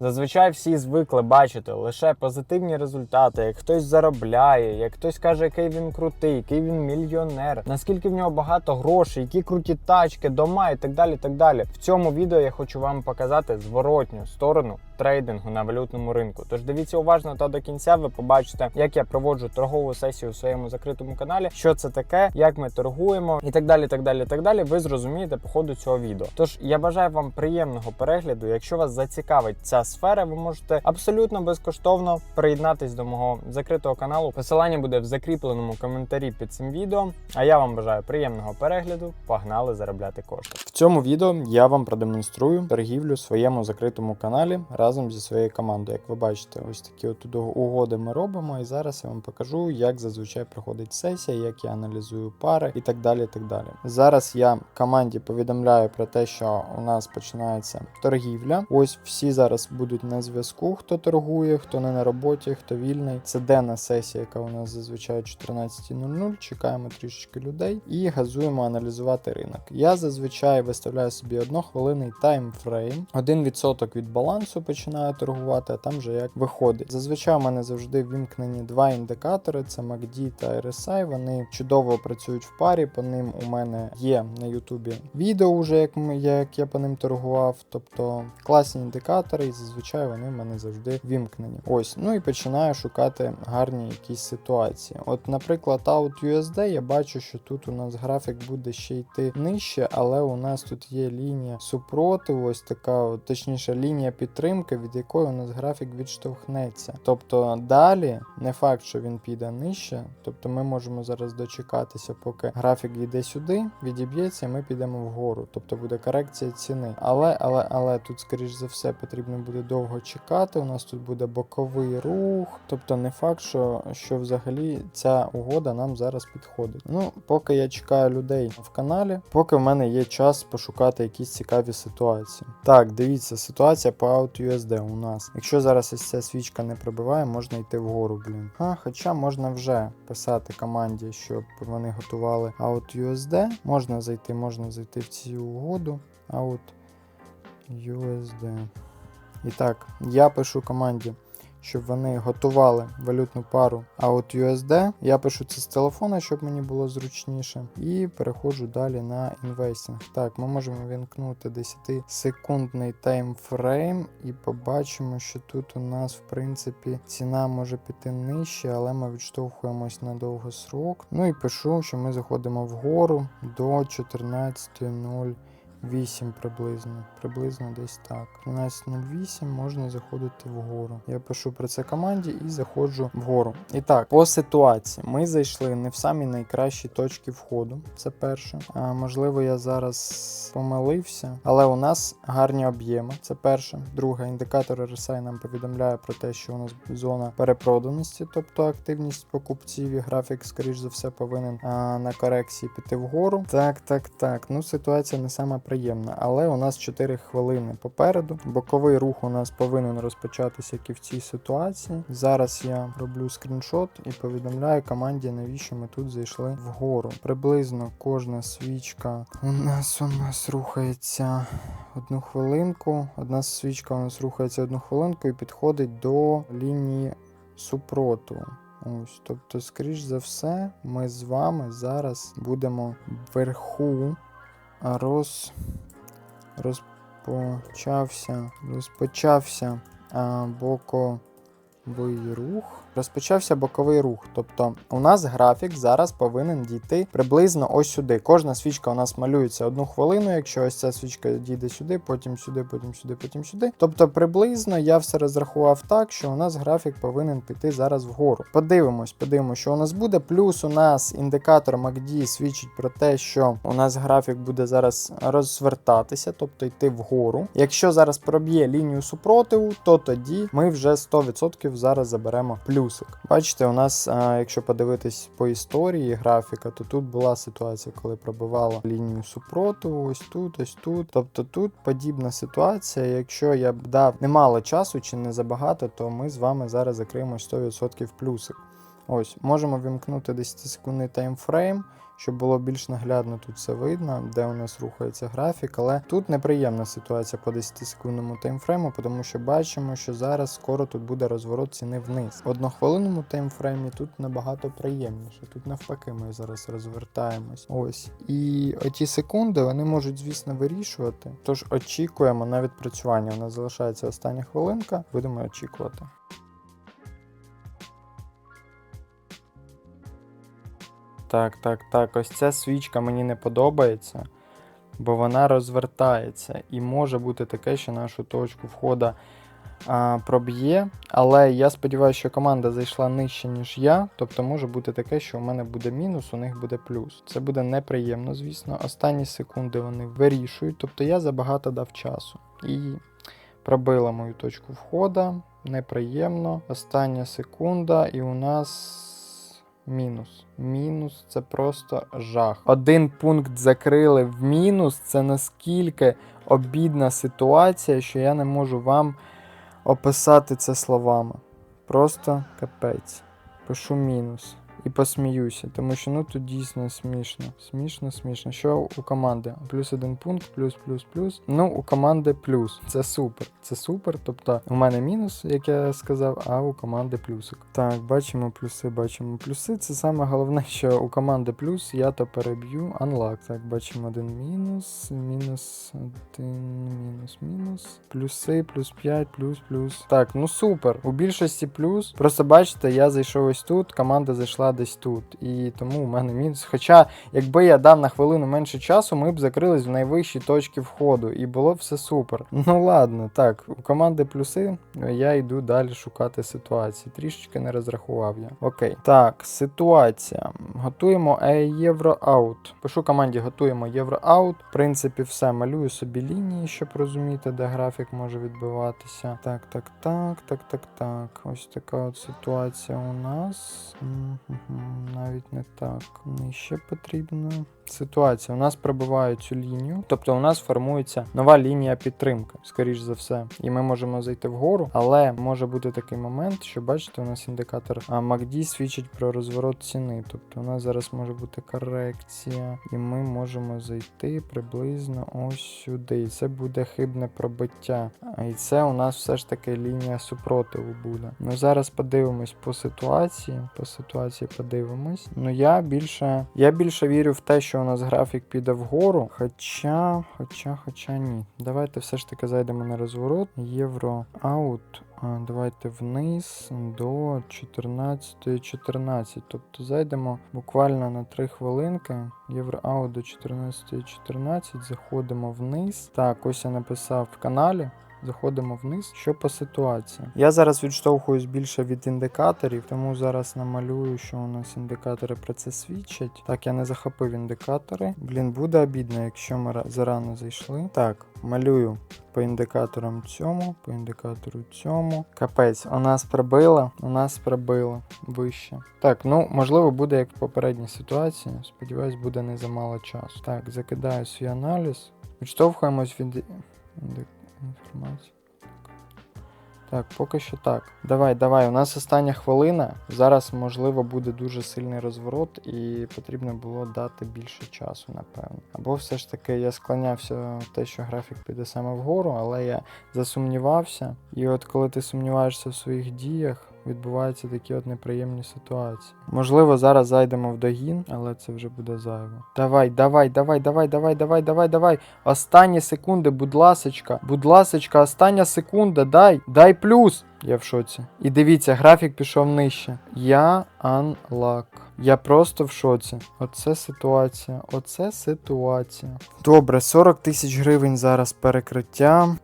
Зазвичай всі звикли бачити лише позитивні результати, як хтось заробляє, як хтось каже, який він крутий, який він мільйонер, наскільки в нього багато грошей, які круті тачки, дома і так далі. так далі. В цьому відео я хочу вам показати зворотню сторону трейдингу на валютному ринку. Тож дивіться уважно та до кінця. Ви побачите, як я проводжу торгову сесію у своєму закритому каналі, що це таке, як ми торгуємо, і так далі. так далі, так далі. Ви зрозумієте по ходу цього відео. Тож я бажаю вам приємного перегляду. Якщо вас зацікавить ця сфера, ви можете абсолютно безкоштовно приєднатись до мого закритого каналу. Посилання буде в закріпленому коментарі під цим відео. А я вам бажаю приємного перегляду. Погнали заробляти кошти. В цьому відео я вам продемонструю торгівлю своєму закритому каналі разом зі своєю командою. Як ви бачите, ось такі от угоди ми робимо. І зараз я вам покажу, як зазвичай проходить сесія, як я аналізую пари і так далі. і так далі. Зараз я команді повідомляю про те, що у нас починається торгівля. Ось всі зараз будуть на зв'язку, хто торгує, хто не на роботі, хто вільний. Це денна сесія, яка у нас зазвичай о 14.00. Чекаємо трішечки людей і газуємо аналізувати ринок. Я зазвичай виставляю собі однохвилинний таймфрейм. 1% від балансу починаю торгувати, а там вже як виходить. Зазвичай у мене завжди вімкнені два індикатори: це MACD та RSI. Вони чудово працюють в парі. По ним у мене є на Ютубі відео, вже як, як я по ним торгував. Тобто класні індикатори, і зазвичай вони в мене завжди вімкнені. Ось, ну і починаю шукати гарні якісь ситуації. От, наприклад, Out USD, я бачу, що тут у нас графік буде ще йти нижче, але у нас тут є лінія супротиву, ось така, точніше, лінія підтримки, від якої у нас графік відштовхнеться. Тобто далі не факт, що він піде нижче. Тобто ми можемо зараз дочекатися, поки графік йде сюди, відіб'ється, і ми підемо вгору. Тобто буде корекція ціни. Але, але, але тут, скоріш за все, потрібно буде довго чекати. У нас тут буде боковий рух. Тобто не факт, що, що взагалі ця угода нам зараз підходить. Ну, поки я чекаю людей в каналі, поки в мене є час пошукати якісь цікаві ситуації. Так, дивіться, ситуація по OutUSD у нас. Якщо зараз ось ця свічка не пробиває, можна йти вгору, блін. А, хоча можна вже писати команді, щоб вони готували OutUSD. Можна зайти, можна зайти в цю угоду. OutUSD. І так, я пишу команді, щоб вони готували валютну пару OutUSD. Я пишу це з телефона, щоб мені було зручніше. І переходжу далі на інвестинг. Так, ми можемо вімкнути 10-секундний таймфрейм і побачимо, що тут у нас, в принципі, ціна може піти нижче, але ми відштовхуємось на довгосрок. Ну і пишу, що ми заходимо вгору до 14.0. 8 приблизно, приблизно десь так. 13.08 можна заходити вгору. Я пишу про це команді і заходжу вгору. І так, по ситуації ми зайшли не в самі найкращі точки входу. Це перше. А, можливо, я зараз помилився, але у нас гарні об'єми. Це перше. Друге, індикатор RSI нам повідомляє про те, що у нас зона перепроданості, тобто активність покупців і графік, скоріш за все, повинен а, на корекції піти вгору. Так, так, так. Ну, ситуація не сама приємна, але у нас 4 хвилини попереду. Боковий рух у нас повинен розпочатися, як і в цій ситуації. Зараз я роблю скріншот і повідомляю команді, навіщо ми тут зайшли вгору. Приблизно кожна свічка у нас у нас рухається одну хвилинку. Одна свічка у нас рухається одну хвилинку і підходить до лінії супротиву. Ось, тобто, скоріш за все, ми з вами зараз будемо вверху роз... розпочався, розпочався а, боковий рух. Розпочався боковий рух. Тобто у нас графік зараз повинен дійти приблизно ось сюди. Кожна свічка у нас малюється одну хвилину. Якщо ось ця свічка дійде сюди, потім сюди, потім сюди, потім сюди. Тобто, приблизно я все розрахував так, що у нас графік повинен піти зараз вгору. Подивимось, подивимось, що у нас буде. Плюс у нас індикатор MACD свідчить про те, що у нас графік буде зараз розвертатися, тобто йти вгору. Якщо зараз проб'є лінію супротиву, то тоді ми вже 100% зараз заберемо плюсик. Бачите, у нас, якщо подивитись по історії графіка, то тут була ситуація, коли пробивала лінію супротиву, ось тут, ось тут. Тобто тут подібна ситуація. Якщо я б дав немало часу чи не забагато, то ми з вами зараз закриємо 100% плюсик. Ось, можемо вімкнути 10-секундний таймфрейм, щоб було більш наглядно тут все видно, де у нас рухається графік. Але тут неприємна ситуація по 10-секундному таймфрейму, тому що бачимо, що зараз скоро тут буде розворот ціни вниз. В однохвилинному таймфреймі тут набагато приємніше. Тут навпаки, ми зараз розвертаємось. Ось. І оті секунди вони можуть, звісно, вирішувати. Тож очікуємо на відпрацювання. У нас залишається остання хвилинка. Будемо очікувати. Так, так, так. Ось ця свічка мені не подобається, бо вона розвертається. І може бути таке, що нашу точку входу а, проб'є. Але я сподіваюся, що команда зайшла нижче, ніж я. Тобто може бути таке, що у мене буде мінус, у них буде плюс. Це буде неприємно, звісно. Останні секунди вони вирішують. Тобто я забагато дав часу. І пробила мою точку входу. Неприємно. Остання секунда, і у нас. Мінус. Мінус це просто жах. Один пункт закрили в мінус. Це наскільки обідна ситуація, що я не можу вам описати це словами. Просто капець. Пишу мінус. І посміюся, тому що ну тут дійсно смішно. Смішно, смішно. Що у команди? Плюс один пункт, плюс, плюс, плюс. Ну, у команди плюс. Це супер. Це супер. Тобто у мене мінус, як я сказав, а у команди плюсик. Так, бачимо плюси, бачимо плюси. Це саме головне, що у команди плюс я то переб'ю unlock. Так, бачимо один мінус, мінус один, мінус, мінус. Плюси, плюс 5, плюс, плюс. Так, ну супер. У більшості плюс. Просто бачите, я зайшов ось тут, команда зайшла десь тут. І тому у мене мінус. Хоча, якби я дав на хвилину менше часу, ми б закрились в найвищій точці входу, і було б все супер. Ну ладно, так, у команди плюси. Я йду далі шукати ситуації. Трішечки не розрахував я. Окей. Так, ситуація. Готуємо е, євро аут. Пишу команді, готуємо євро аут. В принципі, все. Малюю собі лінії, щоб розуміти, де графік може відбиватися. Так, так, так, так, так, так. Ось така от ситуація у нас. Навіть не так. Нижче потрібно. Ситуація. У нас пробивають цю лінію, тобто у нас формується нова лінія підтримки, скоріш за все. І ми можемо зайти вгору, але може бути такий момент, що бачите, у нас індикатор MACD свідчить про розворот ціни. Тобто у нас зараз може бути корекція, і ми можемо зайти приблизно ось сюди. І це буде хибне пробиття. І це у нас все ж таки лінія супротиву буде. Ну зараз подивимось по ситуації. По ситуації подивимось. Ну я більше, я більше вірю в те, що у нас графік піде вгору. Хоча, хоча, хоча ні. Давайте все ж таки зайдемо на розворот. Євро аут. Давайте вниз до 14.14. 14. Тобто зайдемо буквально на 3 хвилинки. Євро аут до 14.14. 14. Заходимо вниз. Так, ось я написав в каналі. Заходимо вниз. Що по ситуації? Я зараз відштовхуюсь більше від індикаторів, тому зараз намалюю, що у нас індикатори про це свідчать. Так, я не захопив індикатори. Блін, буде обідно, якщо ми ра- зарано зайшли. Так, малюю по індикаторам цьому, по індикатору цьому. Капець, у нас пробило, у нас пробило вище. Так, ну можливо, буде як в попередній ситуації. Сподіваюсь, буде не замало часу. Так, закидаю свій аналіз. Відштовхуємось від інди- інформації. Так, поки що так. Давай, давай. У нас остання хвилина. Зараз, можливо, буде дуже сильний розворот, і потрібно було дати більше часу, напевно. Або все ж таки я склонявся те, що графік піде саме вгору, але я засумнівався. І от коли ти сумніваєшся в своїх діях, відбуваються такі от неприємні ситуації. Можливо, зараз зайдемо в догін, але це вже буде зайво. Давай, давай, давай, давай, давай, давай, давай, давай. Останні секунди, будь ласочка. Будь ласочка, остання секунда, дай, дай плюс. Я в шоці. І дивіться, графік пішов нижче. Я unlock. Я просто в шоці. Оце ситуація. Оце ситуація. Добре, 40 тисяч гривень зараз перекриття.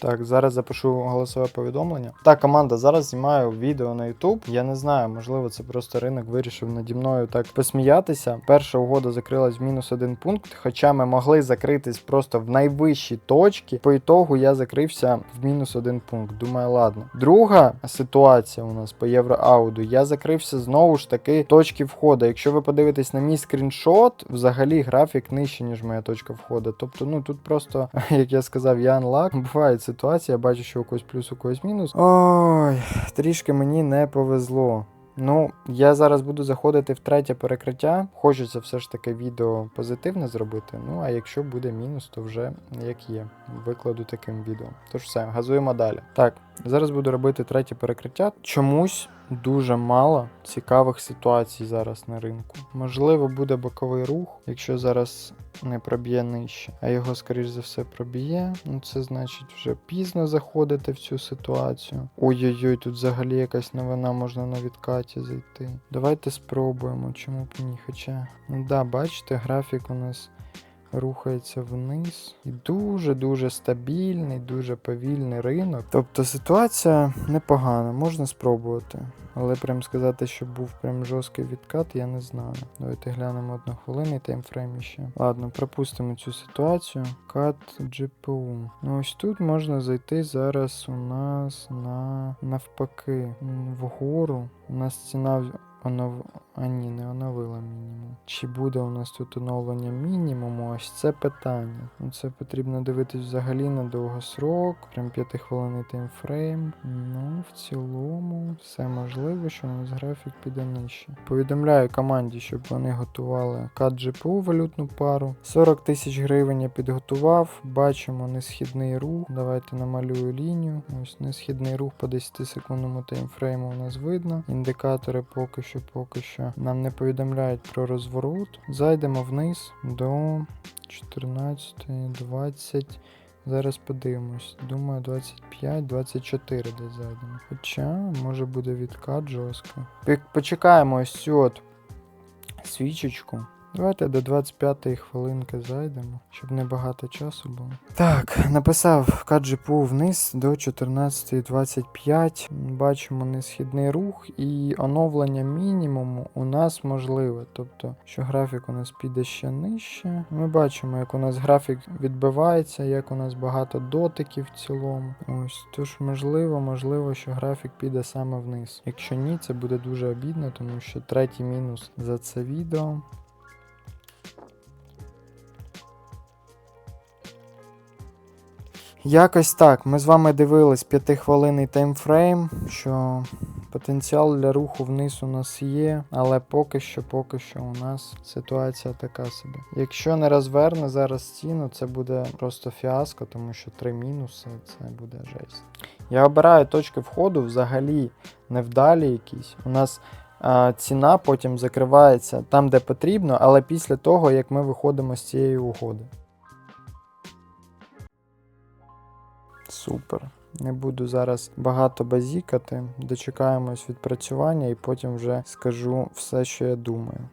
Так, зараз запишу голосове повідомлення. Так, команда, зараз знімаю відео на YouTube. Я не знаю, можливо, це просто ринок вирішив наді мною так посміятися. Перша угода закрилась в мінус один пункт, хоча ми могли закритись просто в найвищі точки. По ітогу я закрився в мінус один пункт. Думаю, ладно. Друга ситуація у нас по євроауду. Я закрився знову ж таки точки входу. Якщо ви подивитесь на мій скріншот, взагалі графік нижче, ніж моя точка входу. Тобто, ну тут просто, як я сказав, я анлак. Буває ситуація, я бачу, що у когось плюс, у когось мінус. Ой, трішки мені не повезло. Ну, я зараз буду заходити в третє перекриття. Хочеться все ж таки відео позитивне зробити. Ну, а якщо буде мінус, то вже як є. Викладу таким відео. Тож все, газуємо далі. Так, зараз буду робити третє перекриття. Чомусь дуже мало цікавих ситуацій зараз на ринку. Можливо, буде боковий рух, якщо зараз не проб'є нижче, а його, скоріш за все, проб'є. Ну, це значить вже пізно заходити в цю ситуацію. Ой-ой-ой, тут взагалі якась новина, можна на відкаті зайти. Давайте спробуємо, чому б ні. Хоча, ну да, бачите, графік у нас. Рухається вниз і дуже-дуже стабільний, дуже повільний ринок. Тобто ситуація непогана, можна спробувати. Але прям сказати, що був прям жорсткий відкат, я не знаю. Давайте глянемо одну хвилину і таймфрейм ще. Ладно, пропустимо цю ситуацію. Кат GPU. Ну ось тут можна зайти зараз у нас на навпаки. Вгору. У нас ціна онов... А ні, не оновила мінімум. Чи буде у нас тут оновлення мінімуму? Ось це питання. Ну, це потрібно дивитись взагалі на довгосрок, прям 5 хвилинний таймфрейм. Ну, в цілому, все можливо, що у нас графік піде нижче. Повідомляю команді, щоб вони готували GPU валютну пару. 40 тисяч гривень я підготував. Бачимо несхідний рух. Давайте намалюю лінію. Ось несхідний рух по 10 секундному таймфрейму у нас видно. Індикатори поки що, поки що нам не повідомляють про розворот. Зайдемо вниз до 14, 20. Зараз подивимось. Думаю, 25-24 десь зайдемо. Хоча може буде відкат жорстко. Почекаємо ось цю от свічечку. Давайте до 25-ї хвилинки зайдемо, щоб не багато часу було. Так, написав каджипу вниз до 14.25. Бачимо несхідний рух і оновлення мінімуму у нас можливе. Тобто, що графік у нас піде ще нижче. Ми бачимо, як у нас графік відбивається, як у нас багато дотиків в цілому. Ось, тож можливо, можливо, що графік піде саме вниз. Якщо ні, це буде дуже обідно, тому що третій мінус за це відео. Якось так. Ми з вами дивились 5-хвилинний таймфрейм, що потенціал для руху вниз у нас є, але поки що, поки що у нас ситуація така собі. Якщо не розверне зараз ціну, це буде просто фіаско, тому що три мінуси це буде жесть. Я обираю точки входу взагалі невдалі якісь. У нас а, ціна потім закривається там, де потрібно, але після того, як ми виходимо з цієї угоди. Супер. Не буду зараз багато базікати. Дочекаємось відпрацювання і потім вже скажу все, що я думаю.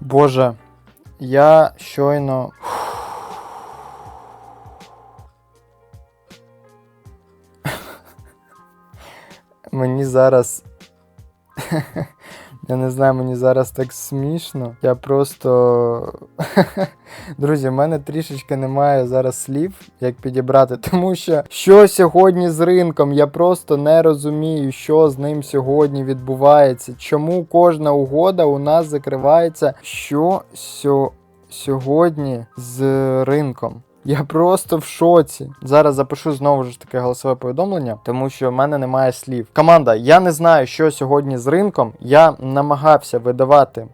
Боже, я щойно. Мені зараз. Я не знаю, мені зараз так смішно. Я просто. Друзі, в мене трішечки немає зараз слів, як підібрати, тому що що сьогодні з ринком, я просто не розумію, що з ним сьогодні відбувається. Чому кожна угода у нас закривається? Що сьо... сьогодні з ринком? Я просто в шоці. Зараз запишу знову ж таке голосове повідомлення, тому що в мене немає слів. Команда, я не знаю, що сьогодні з ринком. Я намагався видавати е,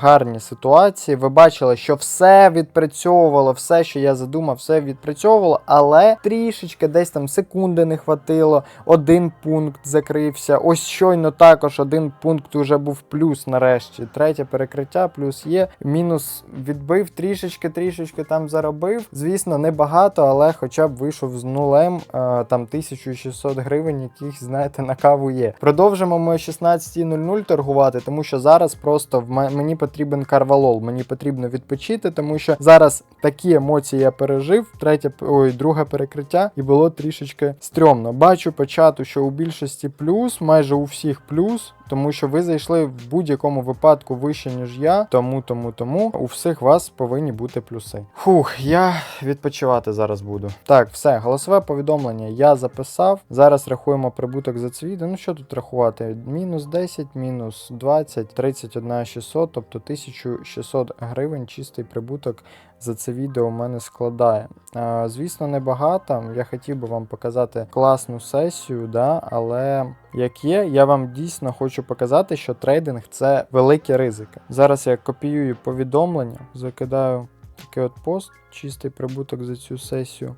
гарні ситуації. Ви бачили, що все відпрацьовувало, все, що я задумав, все відпрацьовувало, але трішечки десь там секунди не хватило. Один пункт закрився. Ось щойно також один пункт уже був плюс нарешті. Третє перекриття, плюс є. Мінус відбив трішечки, трішечки там заробив. Звісно, небагато, але хоча б вийшов з нулем е, там 1600 гривень, яких, знаєте, на каву є. Продовжимо ми о 16.00 торгувати, тому що зараз просто в ме- мені потрібен карвалол. Мені потрібно відпочити, тому що зараз такі емоції я пережив. Третє, ой, друге перекриття, і було трішечки стрьомно. Бачу по чату, що у більшості плюс, майже у всіх плюс. Тому що ви зайшли в будь-якому випадку вище, ніж я. Тому, тому, тому у всіх вас повинні бути плюси. Фух, я від відпочивати зараз буду. Так, все, голосове повідомлення я записав. Зараз рахуємо прибуток за це відео. Ну що тут рахувати? Мінус 10, мінус 20, 31 600, тобто 1600 гривень чистий прибуток за це відео у мене складає. А, звісно, небагато. Я хотів би вам показати класну сесію, да, але як є, я вам дійсно хочу показати, що трейдинг це великі ризики. Зараз я копіюю повідомлення, закидаю такий от пост, чистий прибуток за цю сесію.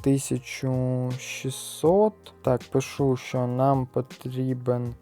1600. Так, пишу, що нам потрібен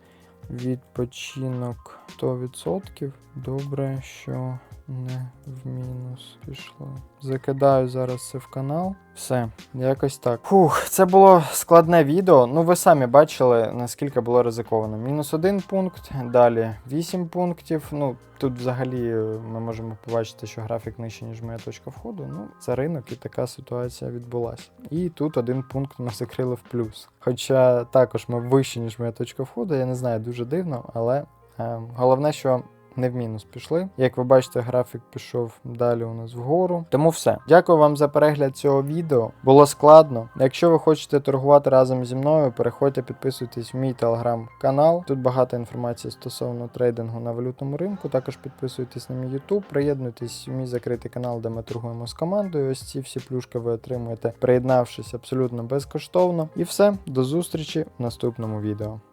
відпочинок 100%. Добре, що не в мінус пішло. Закидаю зараз це в канал. Все, якось так. Фух, це було складне відео. Ну, ви самі бачили, наскільки було ризиковано. Мінус один пункт, далі 8 пунктів. Ну, тут взагалі е, ми можемо побачити, що графік нижче, ніж моя точка входу. Ну, це ринок і така ситуація відбулася. І тут один пункт ми закрили в плюс. Хоча також ми вище, ніж моя точка входу, я не знаю, дуже дивно, але е, головне, що не в мінус пішли. Як ви бачите, графік пішов далі у нас вгору. Тому все. Дякую вам за перегляд цього відео. Було складно. Якщо ви хочете торгувати разом зі мною, переходьте, підписуйтесь в мій телеграм-канал. Тут багато інформації стосовно трейдингу на валютному ринку. Також підписуйтесь на мій YouTube, приєднуйтесь в мій закритий канал, де ми торгуємо з командою. Ось ці всі плюшки ви отримуєте, приєднавшись абсолютно безкоштовно. І все, до зустрічі в наступному відео.